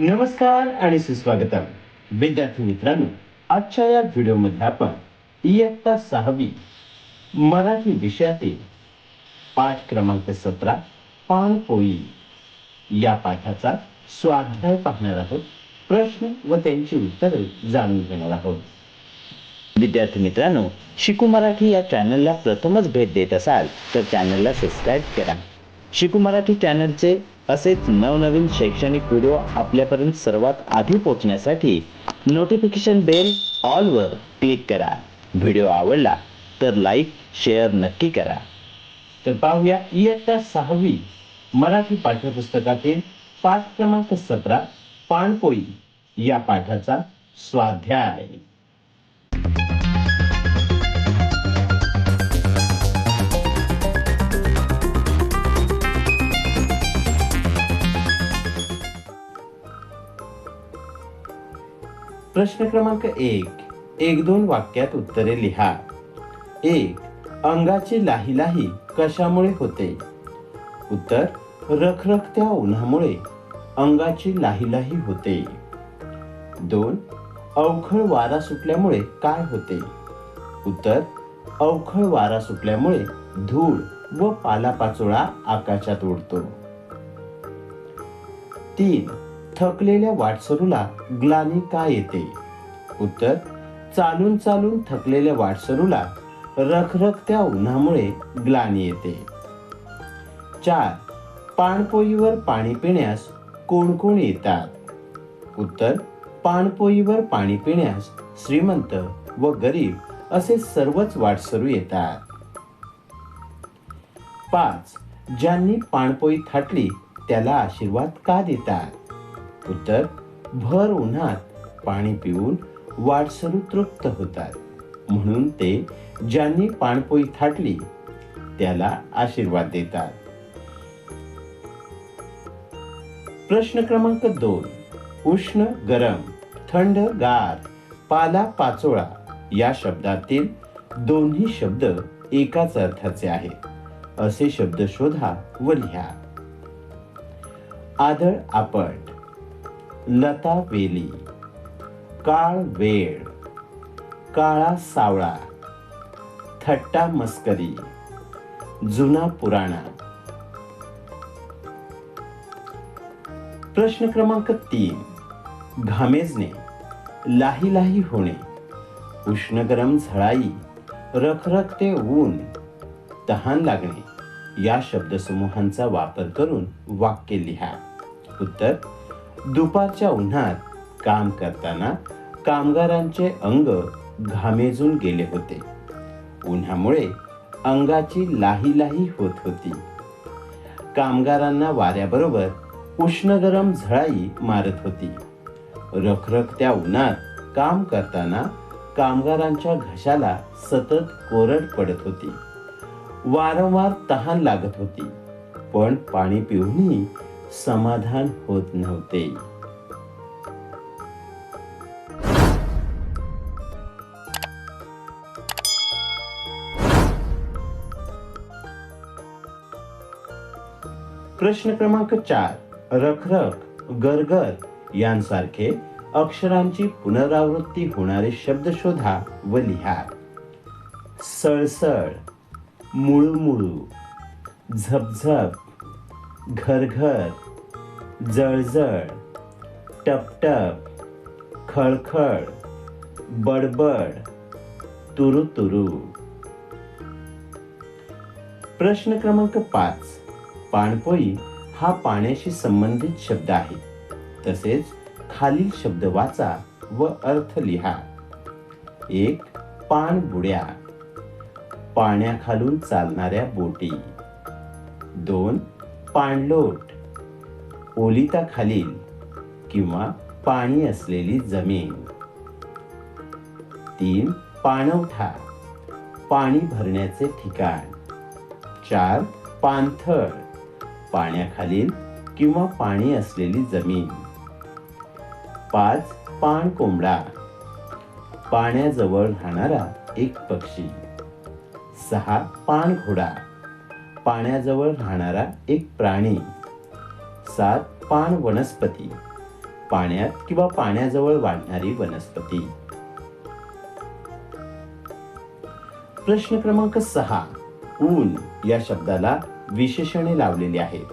नमस्कार आणि सुस्वागतम. विद्यार्थी मित्रांनो आजच्या या व्हिडिओमध्ये आपण इयत्ता सहावी मराठी विषयातील पाठ क्रमांक सतरा पाणपोई या पाठाचा स्वाध्याय पाहणार आहोत. प्रश्न व त्यांची उत्तरे जाणून घेणार आहोत. विद्यार्थी मित्रांनो शिकू मराठी या चॅनलला प्रथमच भेट देत असाल तर चॅनलला सबस्क्राईब करा. शिकू मराठी चॅनलचे असेच नवनवीन शैक्षणिक व्हिडिओ आपल्यापर्यंत सर्वात आधी पोहोचण्यासाठी नोटिफिकेशन बेल ऑलवर क्लिक करा. व्हिडिओ आवडला तर लाईक शेअर नक्की करा. तर पाहूया इयत्ता सहावी मराठी पाठ्यपुस्तकातील पाठ क्रमांक सतरा पाणपोई या पाठाचा स्वाध्याय. प्रश्न क्रमांक एक. एक दोन वाक्यात उत्तरे लिहा. एक. अंगाची लाही लाही कशामुळे होते? उत्तर रखरखत्या उन्हामुळे अंगाची लाही लाही होते. दोन. अवखळ वारा सुटल्यामुळे काय होते? उत्तर अवखळ वारा सुटल्यामुळे धूळ व पालापाचोळा आकाशात उडतो. तीन. थकलेल्या वाटसरूला ग्लानी का येते? उत्तर चालून चालून थकलेल्या वाटसरूला रखरखत्या उन्हामुळे ग्लानी येते. चार पाणपोईवर पाणी पिण्यास कोण कोण येतात? उत्तर पाणपोईवर पाणी पिण्यास श्रीमंत व गरीब असे सर्वच वाटसरू येतात. पाच ज्यांनी पाणपोई थाटली त्याला आशीर्वाद का देतात? उत्तर भर उन्हात पाणी पिऊन वाटसरू तृप्त होतात. म्हणून ते ज्यांनी पाणपोई थाटली त्याला आशीर्वाद देतात. प्रश्न क्रमांक दोन. उष्ण गरम थंड गार पाला पाचोळा या शब्दातील दोन्ही शब्द एकाच अर्थाचे आहेत. असे शब्द शोधा व लिहा. आदळ आपट. लता वेली काळ वेळ काळा सावळा थट्टा मस्करी जुना पुराणा. प्रश्न क्रमांक तीन घामेजणे लाही लाही होणे उष्ण गरम झळाई रखरखते ऊन तहान लागणे या शब्दसमूहांचा वापर करून वाक्य लिहा. उत्तर दुपारच्या उन्हात काम करताना कामगारांचे अंग घामेजून गेले होते. उन्हामुळे अंगाची लाही लाही होत होती. कामगारांना वाऱ्याबरोबर उष्ण गरम झळाई मारत होती. रखरखत्या उन्हात काम करताना कामगारांच्या घशाला सतत कोरड पडत होती. वारंवार तहान लागत होती. पण पाणी पिऊनही समाधान होत नव्हते. प्रश्न क्रमांक चार रखरख गरगर यांसारखे अक्षरांची पुनरावृत्ती होणारे शब्द शोधा व लिहा. सळसळ मुळूमुळू झपझप घरघर जळजळ टपटप खळखळ बडबड तुरु तुरु प्रश्न क्रमांक पाच. पाणपोई हा पाण्याशी संबंधित शब्द आहे. तसेच खालील शब्द वाचा व अर्थ लिहा. एक पाणबुड्या पाण्याखालून चालणाऱ्या बोटी. दोन पाणलोट. ओलिताखालील किंवा पाणी असलेली जमीन. तीन पाणवठा. पाणी भरण्याचे ठिकाण. चार पाणथळ. पाण्याखालील किंवा पाणी असलेली जमीन. पाच पाण कोंबडा पाण्याजवळ राहणारा एक पक्षी. सहा पाण घोडा पाण्याजवळ राहणारा एक प्राणी. सात पान वनस्पती. पाण्यात किंवा पाण्याजवळ वाढणारी वनस्पती. प्रश्न क्रमांक सहा. ऊन या शब्दाला विशेषणे लावलेली आहेत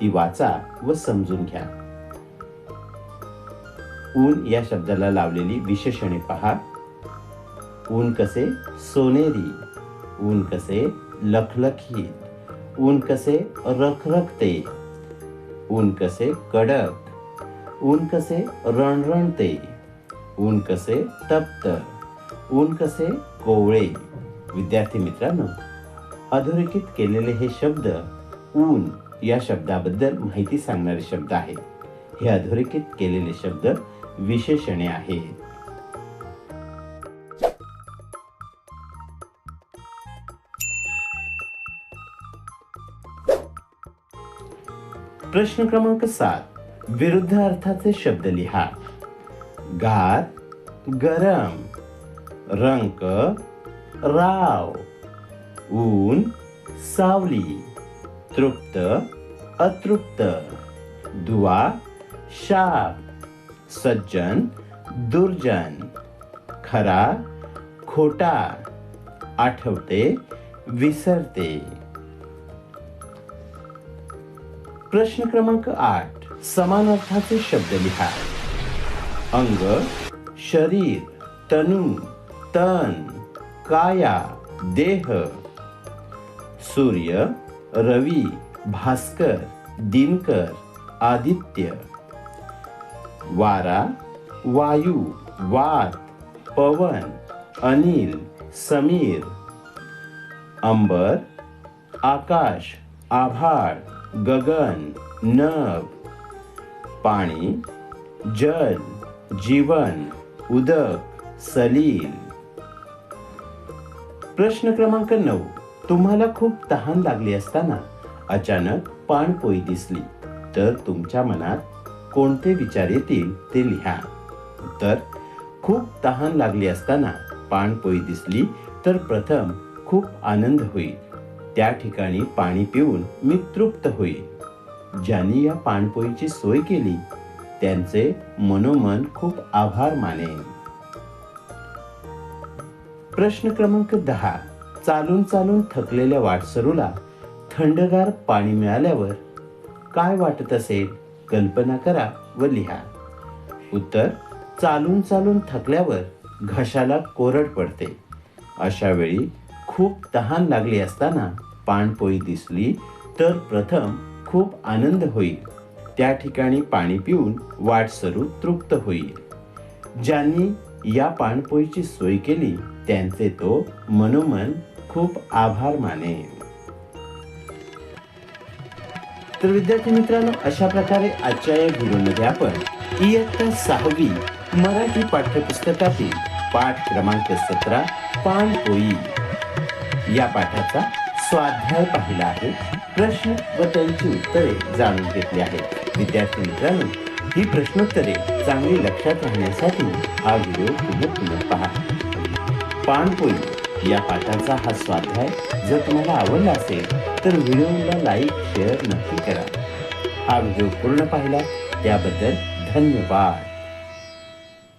ती वाचा व समजून घ्या. ऊन या शब्दाला लावलेली विशेषणे पहा. ऊन कसे? सोनेरी. ऊन कसे? लखलखीत. ऊन कसे रखरखते? ऊन कसे कडक? ऊन कसे रणरणते? ऊन कसे तप्त? ऊन कसे कोवळे? विद्यार्थी मित्रांनो अधोरेखित केलेले हे शब्द ऊन या शब्दाबद्दल माहिती सांगणारे शब्द आहेत. हे अधोरेखित केलेले शब्द विशेषणे आहेत. प्रश्न क्रमांक सात. विरुद्ध अर्थाचे शब्द लिहा. गार गरम रंक राव ऊन सावली तृप्त अतृप्त दुवा शाप सज्जन दुर्जन खरा खोटा आठवते विसरते. प्रश्न क्रमांक आठ. समान अर्थाचे शब्द लिहा. अंग शरीर तनु तन काया देह. सूर्य रवी भास्कर दिनकर आदित्य. वारा वायू वात पवन अनिल समीर. अंबर आकाश आभाळ. गगन नभ पाणी जल जीवन उदक सलील. प्रश्न क्रमांक नऊ. तुम्हाला खूप तहान लागली असताना अचानक पाणपोई दिसली. तर तुमच्या मनात कोणते विचार येतील ते लिहा. उत्तर खूप तहान लागली असताना पाणपोई दिसली तर प्रथम खूप आनंद होईल. त्या ठिकाणी पाणी पिऊन मी तृप्त होईल. ज्यांनी या पाणपोईची सोय केली त्यांचे मनोमन खूप आभार मानेन. प्रश्न क्रमांक दहा. चालून चालून थकलेल्या वाटसरूला थंडगार पाणी मिळाल्यावर काय वाटत असेल कल्पना करा व लिहा. उत्तर चालून चालून थकल्यावर घशाला कोरड पडते. अशावेळी खूप तहान लागली असताना पाणपोई दिसली तर प्रथम खूप आनंद होईल. त्या ठिकाणी पाणी पिऊन वाटसरू तृप्त होईल. ज्यांनी या पाणपोईची सोय केली त्यांचे तो मनोमन खूप आभार मानेल तर विद्यार्थी मित्रांनो अशा प्रकारे आजच्या या व्हिडिओमध्ये आपण इयत्ता सहावी मराठी पाठ्यपुस्तकातील पाठ क्रमांक सतरा पाणपोई या पाठाचा स्वाध्याय पाहिला आहे. प्रश्न व त्यांची उत्तरे जाणून घेतली आहेत. विद्यार्थी मित्रांनो ही प्रश्नोत्तरे चांगली लक्षात राहण्यासाठी हा व्हिडिओ पुन्हा पुन्हा पहा. पाणपोई या पाठाचा हा स्वाध्याय. जर तुम्हाला आवडला असेल तर व्हिडिओला लाईक शेअर नक्की करा. हा व्हिडिओ पूर्ण पाहिला त्याबद्दल धन्यवाद.